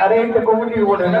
আরে এই তো কমিটির বোর্ড না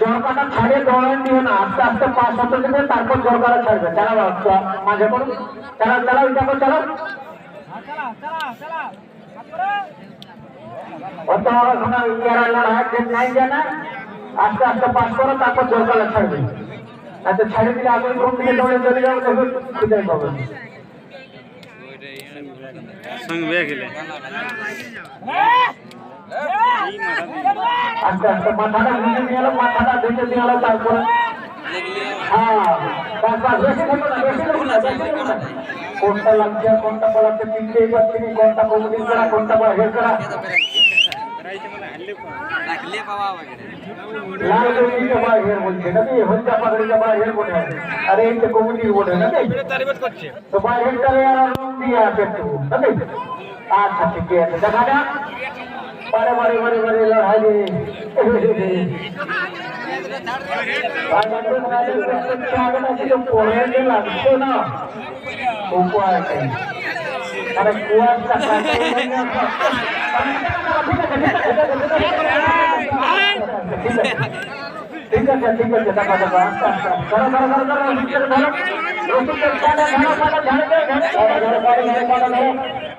জরকাটা ছাড়ে দৌড়ান দিও না। আস্তে আস্তে পাঁচ হাতে দেবে তারপর জরকাটা ছাড়বে। আস্তে- মাঝে করো চালাও চালাও এটা করো চালাও অত শোনা ইয়ারা লড়াই যে নাই জানা? আস্তে আস্তে পাস করো তারপর জরকাটা ছাড়বে। আচ্ছা ছাড়ে দিলে আগে ঘুম থেকে দৌড়ে চলে যাবে তখন খুঁজে পাবে। সঙ্গে গেলে আস্তে আস্তে মাথাটা ভেঙে নিয়ে এলো, মাথাটা ভেঙে নিয়ে এলো, তারপরে? হ্যাঁ বেশি করব না বেশি করব না বেশি করব না কোনটা লাগছে, কোনটা বলাচ্ছে তিনটেই পাচ্ছি কোনটা কবুলিং করা, কোনটা বা হের করা? আরে, এই আচ্ছা ঠিকই আছে। দেখা যাক। pada mari mari mari lah haji pada karena